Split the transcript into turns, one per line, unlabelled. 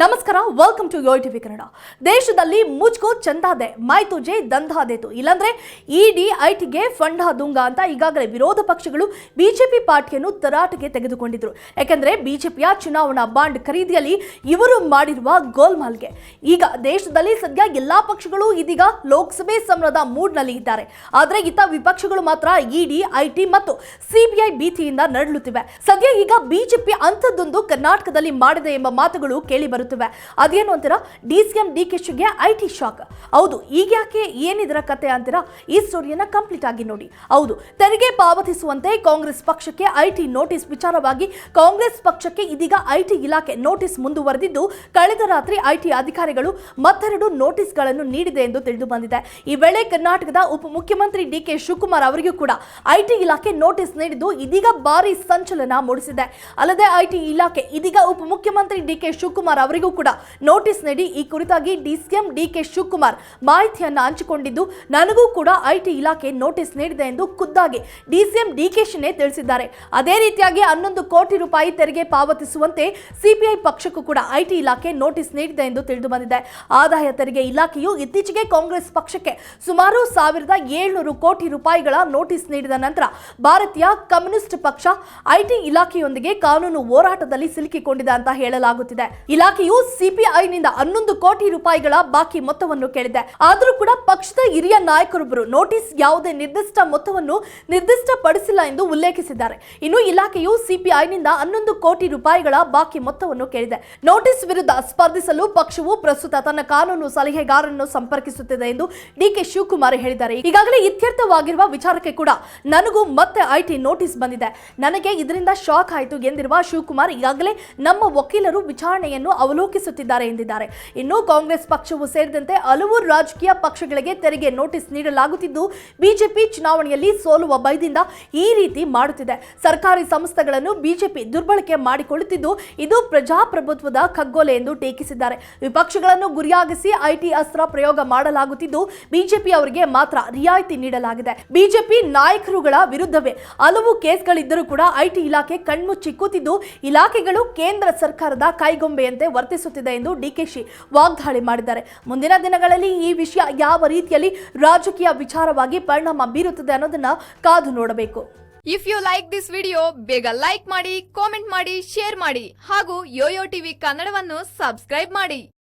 ನಮಸ್ಕಾರ welcome to Yo TV Kannada ದೇಶದಲ್ಲಿ ಮುಜ್ಕೋ ಚಂದಾದೆ ಮಾಯ್ತುಜೆ ದಂಧಾದೇತು ಇಲ್ಲಾಂದ್ರೆ ಇಡಿ ಐಟಿಗೆ ಫಂಡ ದುಂಗ ಅಂತ ಈಗಾಗಲೇ ವಿರೋಧ ಪಕ್ಷಗಳು ಬಿಜೆಪಿ ಪಾರ್ಟಿಯನ್ನು ತರಾಟೆಗೆ ತೆಗೆದುಕೊಂಡಿದ್ರು. ಯಾಕೆಂದ್ರೆ ಬಿಜೆಪಿಯ ಚುನಾವಣಾ ಬಾಂಡ್ ಖರೀದಿಯಲ್ಲಿ ಇವರು ಮಾಡಿರುವ ಗೋಲ್ಮಾಲ್ಗೆ. ಈಗ ದೇಶದಲ್ಲಿ ಸದ್ಯ ಎಲ್ಲಾ ಪಕ್ಷಗಳು ಇದೀಗ ಲೋಕಸಭೆ ಸಮರದ ಮೂಡ್ನಲ್ಲಿ ಇದ್ದಾರೆ. ಆದ್ರೆ ಇತ್ತ ವಿಪಕ್ಷಗಳು ಮಾತ್ರ ಇಡಿ ಐಟಿ ಮತ್ತು ಸಿಬಿಐ ಭೀತಿಯಿಂದ ನರಳುತ್ತಿವೆ. ಸದ್ಯ ಈಗ ಬಿಜೆಪಿ ಅಂಥದ್ದೊಂದು ಕರ್ನಾಟಕದಲ್ಲಿ ಮಾಡಿದೆ ಎಂಬ ಮಾತುಗಳು ಕೇಳಿ ಅದೇನು ಅಂತೀರಾ? ಡಿ ಸಿ ಎಂ ಡಿ ಕೆಶುಗೆ ಐ ಟಿ ಶಾಕ್. ಹೌದು, ಈಗ ಯಾಕೆ ಏನಿದರ ಕತೆ ಅಂತೀರಾ? ಈ ಸ್ಟೋರಿಯನ್ನ ಕಂಪ್ಲೀಟ್ ಆಗಿ ನೋಡಿ. ಹೌದು, ತೆರಿಗೆ ಪಾವತಿಸುವಂತೆ ಕಾಂಗ್ರೆಸ್ ಪಕ್ಷಕ್ಕೆ ಐಟಿ ನೋಟಿಸ್ ವಿಚಾರವಾಗಿ ಕಾಂಗ್ರೆಸ್ ಪಕ್ಷಕ್ಕೆ ಇದೀಗ ಐಟಿ ಇಲಾಖೆ ನೋಟಿಸ್ ಮುಂದುವರೆದಿದ್ದು, ಕಳೆದ ರಾತ್ರಿ ಐಟಿ ಅಧಿಕಾರಿಗಳು ಮತ್ತೆರಡು ನೋಟಿಸ್ಗಳನ್ನು ನೀಡಿದೆ ಎಂದು ತಿಳಿದು ಬಂದಿದೆ. ಈ ವೇಳೆ ಕರ್ನಾಟಕದ ಉಪಮುಖ್ಯಮಂತ್ರಿ ಡಿ ಕೆ ಶಿವಕುಮಾರ್ ಅವರಿಗೂ ಕೂಡ ಐಟಿ ಇಲಾಖೆ ನೋಟಿಸ್ ನೀಡಿದ್ದು ಇದೀಗ ಭಾರಿ ಸಂಚಲನ ಮೂಡಿಸಿದೆ. ಅಲ್ಲದೆ ಐಟಿ ಇಲಾಖೆ ಇದೀಗ ಉಪಮುಖ್ಯಮಂತ್ರಿ ಡಿ ಕೆ ಶಿವಕುಮಾರ್ ಅವರಿಗೂ ಕೂಡ ನೋಟಿಸ್ ನೀಡಿ ಈ ಕುರಿತಾಗಿ ಡಿಸಿಎಂ ಡಿ ಕೆ ಶಿವಕುಮಾರ್ ಮಾಹಿತಿಯನ್ನ ಹಂಚಿಕೊಂಡಿದ್ದು, ನನಗೂ ಕೂಡ ಐಟಿ ಇಲಾಖೆ ನೋಟಿಸ್ ನೀಡಿದೆ ಎಂದು ಖುದ್ದಾಗಿ ಡಿಸಿಎಂ ಡಿ ಕೆ ಶಿನೇ ತಿಳಿಸಿದ್ದಾರೆ. ಅದೇ ರೀತಿಯಾಗಿ ಹನ್ನೊಂದು ಕೋಟಿ ರೂಪಾಯಿ ತೆರಿಗೆ ಪಾವತಿಸುವಂತೆ ಸಿಪಿಐ ಪಕ್ಷಕ್ಕೂ ಕೂಡ ಐಟಿ ಇಲಾಖೆ ನೋಟಿಸ್ ನೀಡಿದೆ ಎಂದು ತಿಳಿದು ಬಂದಿದೆ ಆದಾಯ ತೆರಿಗೆ ಇಲಾಖೆಯು ಇತ್ತೀಚೆಗೆ ಕಾಂಗ್ರೆಸ್ ಪಕ್ಷಕ್ಕೆ ಸುಮಾರು ಸಾವಿರದ ಏಳ್ನೂರು ಕೋಟಿ ರೂಪಾಯಿಗಳ ನೋಟಿಸ್ ನೀಡಿದ ನಂತರ ಭಾರತೀಯ ಕಮ್ಯುನಿಸ್ಟ್ ಪಕ್ಷ ಐಟಿ ಇಲಾಖೆಯೊಂದಿಗೆ ಕಾನೂನು ಹೋರಾಟದಲ್ಲಿ ಸಿಲುಕಿಕೊಂಡಿದೆ ಅಂತ ಹೇಳಲಾಗುತ್ತಿದೆ. ಇಲಾಖೆಯು ಸಿಪಿಐನಿಂದ ಹನ್ನೊಂದು ಕೋಟಿ ರೂಪಾಯಿಗಳ ಬಾಕಿ ಮೊತ್ತವನ್ನು ಕೇಳಿದೆ. ಆದರೂ ಕೂಡ ಪಕ್ಷದ ಹಿರಿಯ ನಾಯಕರೊಬ್ಬರು ನೋಟಿಸ್ ಯಾವುದೇ ನಿರ್ದಿಷ್ಟ ಮೊತ್ತವನ್ನು ನಿರ್ದಿಷ್ಟಪಡಿಸಿಲ್ಲ ಎಂದು ಉಲ್ಲೇಖಿಸಿದ್ದಾರೆ. ಇನ್ನು ಇಲಾಖೆಯು ಸಿಪಿಐನಿಂದ ಹನ್ನೊಂದು ಕೋಟಿ ರೂಪಾಯಿಗಳ ಬಾಕಿ ಮೊತ್ತವನ್ನು ಕೇಳಿದೆ. ನೋಟಿಸ್ ವಿರುದ್ಧ ಸ್ಪರ್ಧಿಸಲು ಪಕ್ಷವು ಪ್ರಸ್ತುತ ತನ್ನ ಕಾನೂನು ಸಲಹೆಗಾರರನ್ನು ಸಂಪರ್ಕಿಸುತ್ತಿದೆ ಎಂದು ಡಿಕೆ ಶಿವಕುಮಾರ್ ಹೇಳಿದ್ದಾರೆ. ಈಗಾಗಲೇ ಇತ್ಯರ್ಥವಾಗಿರುವ ವಿಚಾರಕ್ಕೆ ಕೂಡ ನನಗೂ ಮತ್ತೆ ಐಟಿ ನೋಟಿಸ್ ಬಂದಿದೆ. ನನಗೆ ಇದರಿಂದ ಶಾಕ್ ಆಯಿತು ಎಂದಿರುವ ಶಿವಕುಮಾರ್, ಈಗಾಗಲೇ ನಮ್ಮ ವಕೀಲರು ವಿಚಾರಣೆಯನ್ನು ಅವಲೋಕಿಸುತ್ತಿದ್ದಾರೆ ಎಂದಿದ್ದಾರೆ. ಇನ್ನು ಕಾಂಗ್ರೆಸ್ ಪಕ್ಷವು ಸೇರಿದಂತೆ ಹಲವು ರಾಜಕೀಯ ಪಕ್ಷಗಳಿಗೆ ತೆರಿಗೆ ನೋಟಿಸ್ ನೀಡಲಾಗುತ್ತಿದ್ದು, ಬಿಜೆಪಿ ಚುನಾವಣೆಯಲ್ಲಿ ಸೋಲುವ ಭಯದಿಂದ ಈ ರೀತಿ ಮಾಡುತ್ತಿದೆ. ಸರ್ಕಾರಿ ಸಂಸ್ಥೆಗಳನ್ನು ಬಿಜೆಪಿ ದುರ್ಬಳಕೆ ಮಾಡಿಕೊಳ್ಳುತ್ತಿದ್ದು, ಇದು ಪ್ರಜಾಪ್ರಭುತ್ವದ ಕಗ್ಗೊಲೆ ಎಂದು ಟೀಕಿಸಿದ್ದಾರೆ. ವಿಪಕ್ಷಗಳನ್ನು ಗುರಿಯಾಗಿಸಿ ಐಟಿ ಅಸ್ತ್ರ ಪ್ರಯೋಗ ಮಾಡಲಾಗುತ್ತಿದ್ದು, ಬಿಜೆಪಿ ಅವರಿಗೆ ಮಾತ್ರ ರಿಯಾಯಿತಿ ನೀಡಲಾಗಿದೆ. ಬಿಜೆಪಿ ನಾಯಕರುಗಳ ವಿರುದ್ಧವೇ ಹಲವು ಕೇಸ್ಗಳಿದ್ದರೂ ಕೂಡ ಐಟಿ ಇಲಾಖೆ ಕಣ್ಮುಚ್ಚಿ ಕೂತಿದ್ದು, ಇಲಾಖೆಗಳು ಕೇಂದ್ರ ಸರ್ಕಾರದ ಕೈಗೊಂಬೆಯಂತೆ ವರ್ತಿಸುತ್ತಿದೆ ಎಂದು ಡಿಕೆಶಿ ವಾಗ್ದಾಳಿ ಮಾಡಿದ್ದಾರೆ. ಮುಂದಿನ ದಿನಗಳಲ್ಲಿ ಈ ವಿಷಯ ಯಾವ ರೀತಿಯಲ್ಲಿ ರಾಜಕೀಯ ವಿಚಾರವಾಗಿ ಪರಿಣಾಮ ಬೀರುತ್ತದೆ ಅನ್ನೋದನ್ನ ಕಾದು ನೋಡಬೇಕು.
If you like this video ಬೇಗ ಲೈಕ್ ಮಾಡಿ ಕಾಮೆಂಟ್ ಮಾಡಿ ಶೇರ್ ಮಾಡಿ ಹಾಗೂ ಯೋಯೋ ಟಿವಿ ಕನ್ನಡವನ್ನು ಸಬ್ಸ್ಕ್ರೈಬ್ ಮಾಡಿ.